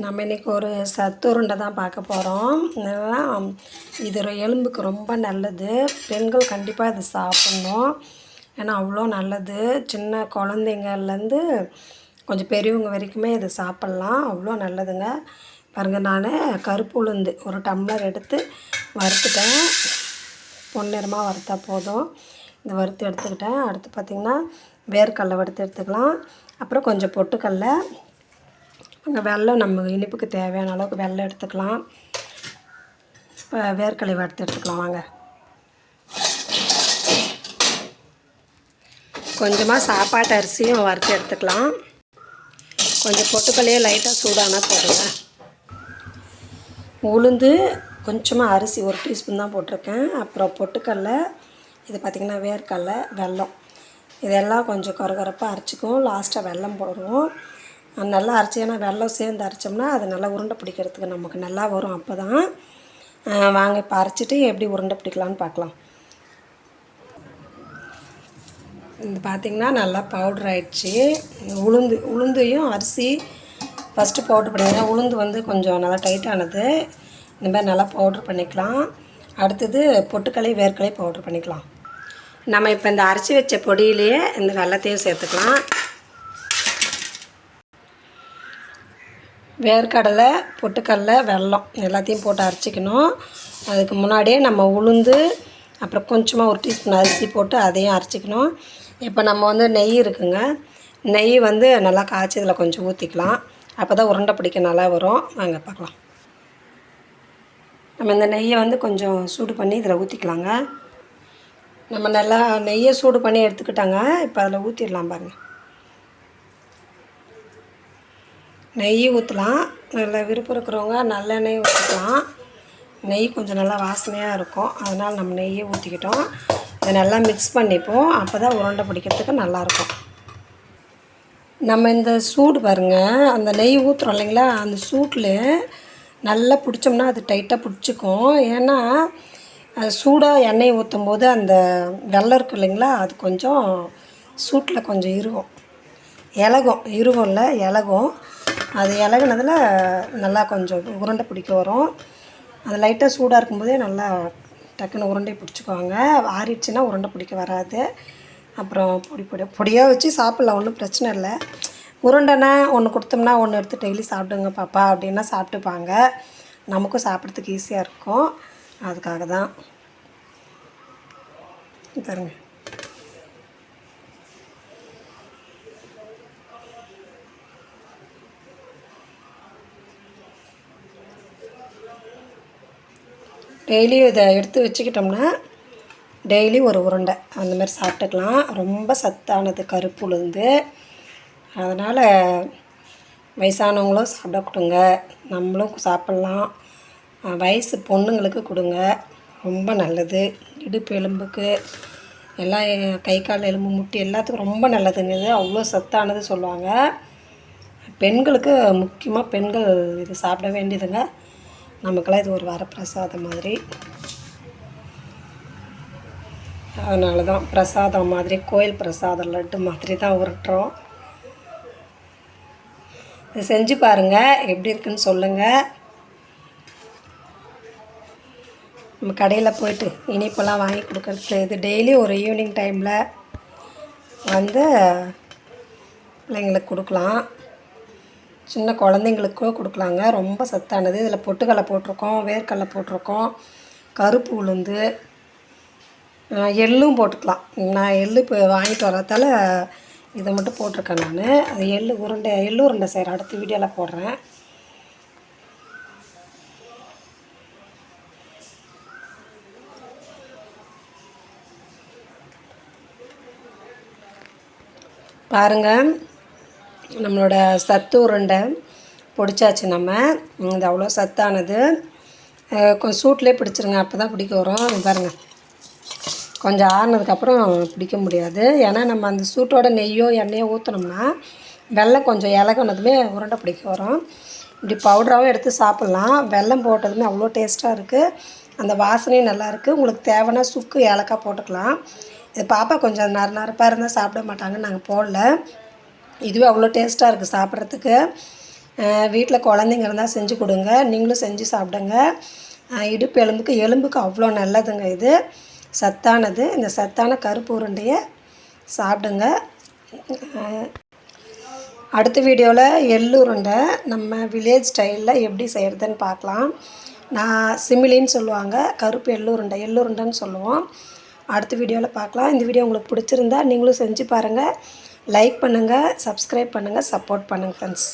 நம்ம இன்றைக்கி ஒரு சத்துருண்டை தான் பார்க்க போகிறோம் இதெல்லாம் இது எலும்புக்கு ரொம்ப நல்லது. பெண்கள் கண்டிப்பாக இதை சாப்பிட்ணும். ஏன்னா அவ்வளோ நல்லது. சின்ன குழந்தைங்கள்லேருந்து கொஞ்சம் பெரியவங்க வரைக்குமே இதை சாப்பிட்லாம். அவ்வளோ நல்லதுங்க. பாருங்கள் நான் கருப்பு உளுந்து ஒரு டம்ளர் எடுத்து வறுத்துட்டேன். பொன்னிறமாக வறுத்தா போதும். இந்த வறுத்து எடுத்துக்கிட்டேன். அடுத்து பார்த்திங்கன்னா வேர்க்கடலை வறுத்து எடுத்துக்கலாம். அப்புறம் கொஞ்சம் பொட்டுக்கடலை அங்கே வெல்லம் நம்ம இனிப்புக்கு தேவையான அளவுக்கு வெள்ளம் எடுத்துக்கலாம். இப்போ வேர்க்கலை வறுத்து எடுத்துக்கலாம் வாங்க. கொஞ்சமாக சாப்பாட்டு அரிசியும் வறுத்து எடுத்துக்கலாம். கொஞ்சம் பொட்டுக்கல்லையே லைட்டாக சூடானா போடுங்க உளுந்து கொஞ்சமாக அரிசி ஒரு டீஸ்பூன் தான் போட்டிருக்கேன். அப்புறம் பொட்டுக்கடலை இது பார்த்திங்கன்னா வேர்க்கடலை வெல்லம். இதெல்லாம் கொஞ்சம் கரகரப்பாக அரைச்சிக்கும் லாஸ்ட்டாக வெல்லம் போடுவோம். நல்லா அரைச்சி ஏன்னா வெள்ளம் சேர்ந்து அரைச்சோம்னா அது நல்லா உருண்டை பிடிக்கிறதுக்கு நமக்கு நல்லா வரும் அப்போ தான் வாங்க இப்போ அரைச்சிட்டு எப்படி உருண்டை பிடிக்கலான்னு பார்க்கலாம். இது பார்த்திங்கன்னா நல்லா பவுட்ரு ஆயிடுச்சு. உளுந்து உளுந்தையும் அரிசி ஃபஸ்ட்டு பவுட்ரு பண்ணிக்கலாம் உளுந்து வந்து கொஞ்சம் நல்லா டைட்டானது இந்த மாதிரி நல்லா பவுட்ரு பண்ணிக்கலாம். அடுத்தது பொட்டுக்கலை வேர்க்கலை பவுட்ரு பண்ணிக்கலாம். நம்ம இப்போ இந்த அரைச்சி வச்ச பொடியிலேயே இந்த வெள்ளத்தையும் சேர்த்துக்கலாம். வேர்க்கடலை பொட்டுக்கடலை வெல்லம் எல்லாத்தையும் போட்டு அரைச்சிக்கணும். அதுக்கு முன்னாடியே நம்ம உளுந்து அப்புறம் கொஞ்சமாக ஒரு டீஸ்பூன் அரிசி போட்டு அதையும் அரைச்சிக்கணும். இப்போ நம்ம வந்து நெய் இருக்குங்க. நெய் வந்து நல்லா காய்ச்சி இதில் கொஞ்சம் ஊற்றிக்கலாம் அப்போ தான் உருண்டை பிடிக்க நல்லா வரும். வாங்க பார்க்கலாம். நம்ம இந்த நெய்யை வந்து கொஞ்சம் சூடு பண்ணி இதில் ஊற்றிக்கலாங்க நம்ம நல்லா நெய்யை சூடு பண்ணி எடுத்துக்கிட்டாங்க. இப்போ அதில் ஊற்றிடலாம் பாருங்கள் நெய் ஊற்றலாம் நல்லா விருப்பம் இருக்கிறவங்க நல்லெண்ணெய் ஊற்றிக்கலாம் நெய் கொஞ்சம் நல்லா வாசனையாக இருக்கும். அதனால் நம்ம நெய்யை ஊற்றிக்கிட்டோம் இதை நல்லா மிக்ஸ் பண்ணிப்போம். அப்போ தான் உருண்டை பிடிக்கிறதுக்கு நல்லாயிருக்கும் நம்ம இந்த சூடு பாருங்கள் அந்த நெய் ஊற்றுறோம் இல்லைங்களா? அந்த சூட்டில் நல்லா பிடிச்சோம்னா அது டைட்டாக பிடிச்சிக்கும். ஏன்னா சூடாக எண்ணெய் ஊற்றும் போது அந்த வெள்ளம் இருக்கு இல்லைங்களா? அது கொஞ்சம் சூட்டில் கொஞ்சம் இருக்கும் இலகும். இருக்கும்ல இலகும். அது இலகுனதில் நல்லா கொஞ்சம் உருண்டை பிடிக்க வரும். அது லைட்டாக சூடாக இருக்கும்போதே நல்லா டக்குன்னு உருண்டை பிடிச்சிக்குவாங்க. ஆறிடுச்சுன்னா உருண்டை பிடிக்க வராது. அப்புறம் பொடி பொடி பொடியாக வச்சு சாப்பிட்லாம் ஒன்றும் பிரச்சனை இல்லை. உருண்டைனா ஒன்று கொடுத்தோம்னா ஒன்று எடுத்து டெய்லி சாப்பிடுங்க பாப்பா அப்படின்னா சாப்பிட்டுப்பாங்க. நமக்கும் சாப்பிட்றதுக்கு ஈஸியாக இருக்கும். அதுக்காக தான் பாருங்க. டெய்லியும் இதை எடுத்து வச்சுக்கிட்டோம்னா டெய்லி ஒரு உருண்டை. அந்த மாதிரி சாப்பிட்டுக்கலாம். ரொம்ப சத்தானது கருப்பு உளுந்து. அதனால் வயசானவங்களும் சாப்பிட கொடுங்க. நம்மளும் சாப்பிட்லாம். வயசு பொண்ணுங்களுக்கு கொடுங்க. ரொம்ப நல்லது. இடுப்பு எலும்புக்கு எல்லாம் கை கால் எலும்பு முட்டி எல்லாத்துக்கும் ரொம்ப நல்லதுங்க இது. அவ்வளோ சத்தானது சொல்லுவாங்க. பெண்களுக்கு முக்கியமாக பெண்கள் இது சாப்பிட வேண்டியதுங்க. நமக்கெல்லாம் இது ஒரு வரப்பிரசாதம் மாதிரி. அதனால தான் பிரசாதம் மாதிரி கோயில் பிரசாதம் லட்டு மாதிரி தான் உருட்டுறோம். இது செஞ்சு பாருங்கள் எப்படி இருக்குன்னு சொல்லுங்கள் நம்ம கடையில் போயிட்டு இனிப்பெல்லாம் வாங்கி கொடுக்குறது இது டெய்லி ஒரு ஈவினிங் டைமில் வந்து பிள்ளைங்களுக்கு கொடுக்கலாம். சின்ன குழந்தைங்களுக்கோ கொடுக்கலாங்க. ரொம்ப சத்தானது. இதில் பொட்டுக்கடலை போட்டிருக்கோம் வேர்க்கடலை போட்டிருக்கோம் கருப்பு உளுந்து எள்ளும் போட்டுக்கலாம். நான் எள்ளு இப்போ வாங்கிட்டு வரதால இதை மட்டும் போட்டிருக்கேன் நான். அது எள்ளு உருண்டை எள்ளு உருண்டை செய்கிறேன் அடுத்த வீடியோவில் போடுறேன். பாருங்கள் நம்மளோட சத்து உருண்டை பிடிச்சாச்சு நம்ம. இது அவ்வளோ சத்தானது. கொஞ்சம் சூட்லேயே பிடிச்சிருங்க அப்போ தான் பிடிக்க வரும். பாருங்கள் கொஞ்சம் ஆறுனதுக்கப்புறம் பிடிக்க முடியாது. ஏன்னா நம்ம அந்த சூட்டோட நெய்யோ எண்ணெயோ ஊற்றினோம்னா வெள்ளம் கொஞ்சம் இலகுனதுமே உருண்டை பிடிக்க வரும். இப்படி பவுடராகவும் எடுத்து சாப்பிட்லாம். வெல்லம் போட்டதுமே அவ்வளோ டேஸ்ட்டாக இருக்குது அந்த வாசனையும் நல்லாயிருக்கு உங்களுக்கு தேவைன்னா சுக்கு ஏலக்காய் போட்டுக்கலாம். இது பாப்பா கொஞ்சம் நறு நறுப்பாக இருந்தால் சாப்பிட மாட்டாங்கன்னு நாங்கள் போடல. இதுவே அவ்வளோ டேஸ்ட்டாக இருக்குது சாப்பிட்றதுக்கு. வீட்டில் குழந்தைங்க இருந்தால் செஞ்சு கொடுங்க. நீங்களும் செஞ்சு சாப்பிடுங்க. இடுப்பு எலும்புக்கு எலும்புக்கு அவ்வளோ நல்லதுங்க இது. சத்தானது. இந்த சத்தான கருப்பு உருண்டையை சாப்பிடுங்க. அடுத்த வீடியோவில் எள்ளு உருண்டை நம்ம வில்லேஜ் ஸ்டைலில் எப்படி செய்கிறதுன்னு பார்க்கலாம். நான் சிமிலின்னு சொல்லுவாங்க. கருப்பு எள்ளு உருண்டை எள்ளு உருண்டைன்னு சொல்லுவோம். அடுத்த வீடியோவில் பார்க்கலாம். இந்த வீடியோ உங்களுக்கு பிடிச்சிருந்தா நீங்களும் செஞ்சு பாருங்கள் லைக் பண்ணுங்கள் சப்ஸ்கிரைப் பண்ணுங்கள் சப்போர்ட் பண்ணுங்கள் ஃப்ரெண்ட்ஸ்